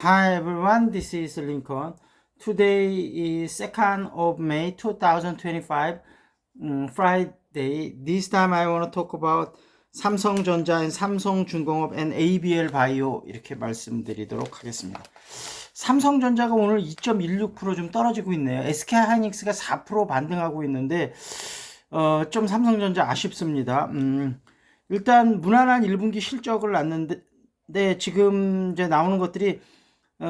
Hi everyone, this is Lincoln. Today is 2nd of May 2025, um, Friday. This time I want to talk about 삼성전자 삼성중공업 and ABL 바이오 이렇게 말씀드리도록 하겠습니다. 삼성전자가 오늘 2.16%좀 떨어지고 있네요. SK 하이닉스가 4% 반등하고 있는데 어, 좀 삼성전자 아쉽습니다. 음, 일단 무난한 1분기 실적을 놨는데 네, 지금 이제 나오는 것들이 어,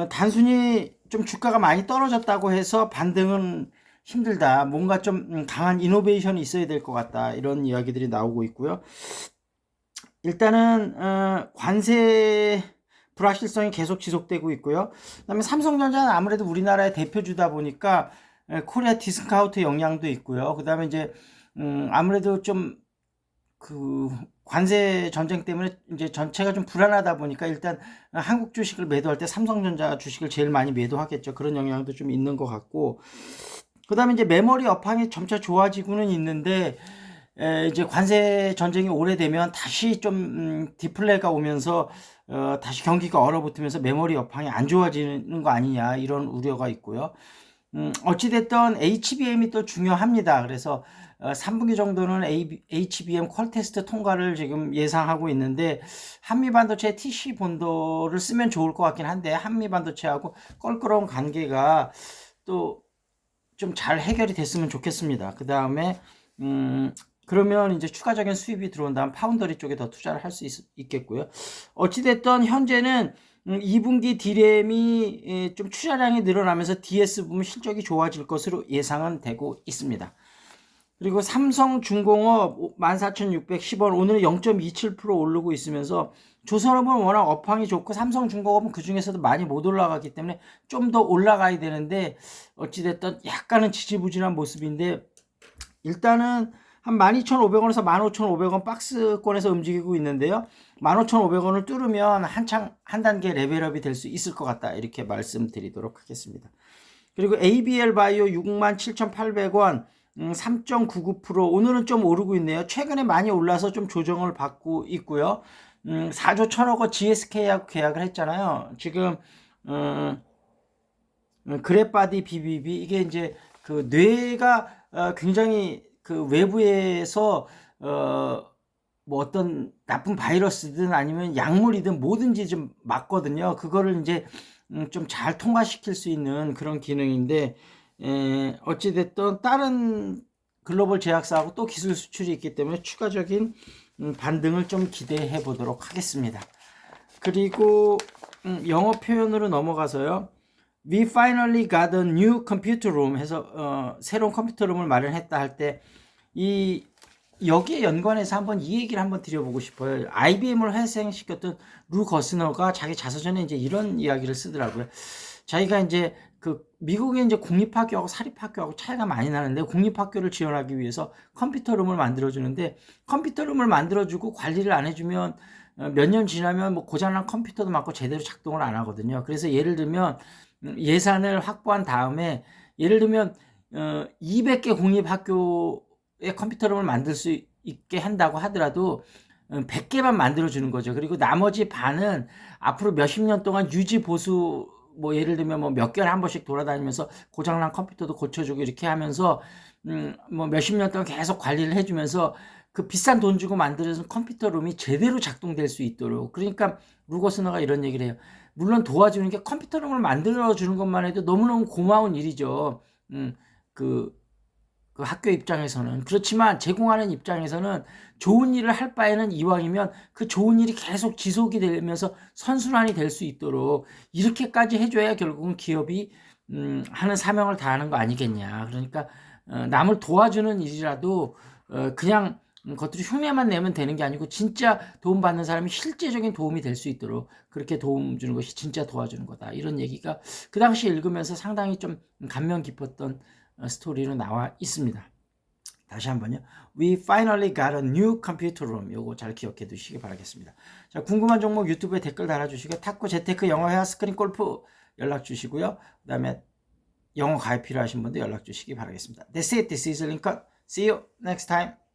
단순히 좀 주가가 많이 떨어졌다고 해서 반등은 힘들다. 뭔가 좀 음, 강한 이노베이션이 있어야 될 것 같다. 이런 이야기들이 나오고 있고요. 일단은 어, 관세 불확실성이 계속 지속되고 있고요. 그다음에 삼성전자는 아무래도 우리나라의 대표주다 보니까 에, 코리아 디스카운트 영향도 있고요. 그다음에 이제 음, 아무래도 좀 그 관세 전쟁 때문에 이제 전체가 좀 불안하다 보니까 일단 한국 주식을 매도할 때 삼성전자 주식을 제일 많이 매도하겠죠. 그런 영향도 좀 있는 것 같고. 그다음에 이제 메모리 업황이 점차 좋아지고는 있는데 에, 이제 관세 전쟁이 오래되면 다시 좀 음, 디플레가 오면서 어, 다시 경기가 얼어붙으면서 메모리 업황이 안 좋아지는 거 아니냐 이런 우려가 있고요. 음, 어찌됐든 HBM이 또 중요합니다. 그래서 어, 3분기 정도는 A, HBM 퀄 테스트 통과를 지금 예상하고 있는데 한미 반도체 TC 본도를 쓰면 좋을 것 같긴 한데 한미 반도체하고 껄끄러운 관계가 또 좀 잘 해결이 됐으면 좋겠습니다. 그 다음에 음, 그러면 이제 추가적인 수입이 들어온다면 파운더리 쪽에 더 투자를 할 수 있겠고요. 어찌됐든 현재는 음, 2분기 디램이 예, 좀 투자량이 늘어나면서 DS 부분 실적이 좋아질 것으로 예상은 되고 있습니다. 그리고 삼성중공업 14,610원 오늘은 0.27% 오르고 있으면서 조선업은 워낙 업황이 좋고 삼성중공업은 그 중에서도 많이 못 올라가기 때문에 좀 더 올라가야 되는데 어찌됐든 약간은 지지부진한 모습인데 일단은 한 12,500원에서 15,500원 박스권에서 움직이고 있는데요. 15,500원을 뚫으면 한창 한 단계 레벨업이 될 수 있을 것 같다. 이렇게 말씀드리도록 하겠습니다. 그리고 ABL 바이오 67,800원 음, 3.99% 오늘은 좀 오르고 있네요. 최근에 많이 올라서 좀 조정을 받고 있고요. 음, 4조 1천억 원 GSK하고 계약을 했잖아요. 지금 음, 그래바디 BBB 이게 이제 그 뇌가 어, 굉장히 그 외부에서 어, 뭐 어떤 나쁜 바이러스든 아니면 약물이든 뭐든지 좀 맞거든요. 그거를 이제 음, 좀잘 통과시킬 수 있는 그런 기능인데 에, 어찌됐든 다른 글로벌 제약사하고 또 기술 수출이 있기 때문에 추가적인 음, 반등을 좀 기대해 보도록 하겠습니다. 그리고 음, 영어 표현으로 넘어가서요. We finally got a new computer room 해서 어, 새로운 컴퓨터 룸을 마련했다 할 때 이 여기에 연관해서 한번 이 얘기를 한번 드려보고 싶어요. IBM을 회생시켰던 루 거스너가 자기 자서전에 이제 이런 이야기를 쓰더라고요. 자기가 이제 그 미국의 이제 공립학교하고 사립학교하고 차이가 많이 나는데 공립학교를 지원하기 위해서 컴퓨터룸을 만들어주는데 컴퓨터룸을 만들어주고 관리를 안 해주면 어, 몇년 지나면 뭐 고장난 컴퓨터도 많고 제대로 작동을 안 하거든요. 그래서 예를 들면 음, 예산을 확보한 다음에 예를 들면 어 200개 공립학교의 컴퓨터룸을 만들 수 있게 한다고 하더라도 100개만 어, 만들어 주는 거죠. 그리고 나머지 반은 앞으로 몇십 년 동안 유지 보수 뭐 예를 들면 뭐 몇 개월에 한 번씩 돌아다니면서 고장난 컴퓨터도 고쳐주고 이렇게 하면서 음뭐 몇십 년 동안 계속 관리를 해주면서 그 비싼 돈 주고 만들어진 컴퓨터룸이 제대로 작동될 수 있도록 그러니까 루거스너가 이런 얘기를 해요. 물론 도와주는 게 컴퓨터룸을 만들어 주는 것만 해도 너무너무 고마운 일이죠. 음, 그, 그 학교 입장에서는. 그렇지만 제공하는 입장에서는 좋은 일을 할 바에는 이왕이면 그 좋은 일이 계속 지속이 되면서 선순환이 될 수 있도록 이렇게까지 해줘야 결국은 기업이 음, 하는 사명을 다하는 거 아니겠냐. 그러니까 어, 남을 도와주는 일이라도 어, 그냥 것들이 흉내만 내면 되는 게 아니고 진짜 도움받는 사람이 실제적인 도움이 될 수 있도록 그렇게 도움 주는 것이 진짜 도와주는 거다. 이런 얘기가 그 당시 읽으면서 상당히 좀 감명 깊었던 어, 스토리로 나와 있습니다. 다시 한번요. We finally got a new computer room. 요거 잘 기억해 두시기 바라겠습니다. 자, 궁금한 종목 유튜브에 댓글 달아주시고 탁구 재테크 영어 회화 스크린 골프 연락 주시고요. 그 다음에 영어 가입 필요하신 분들 연락 주시기 바라겠습니다. That's it. This is Lincoln. See you next time.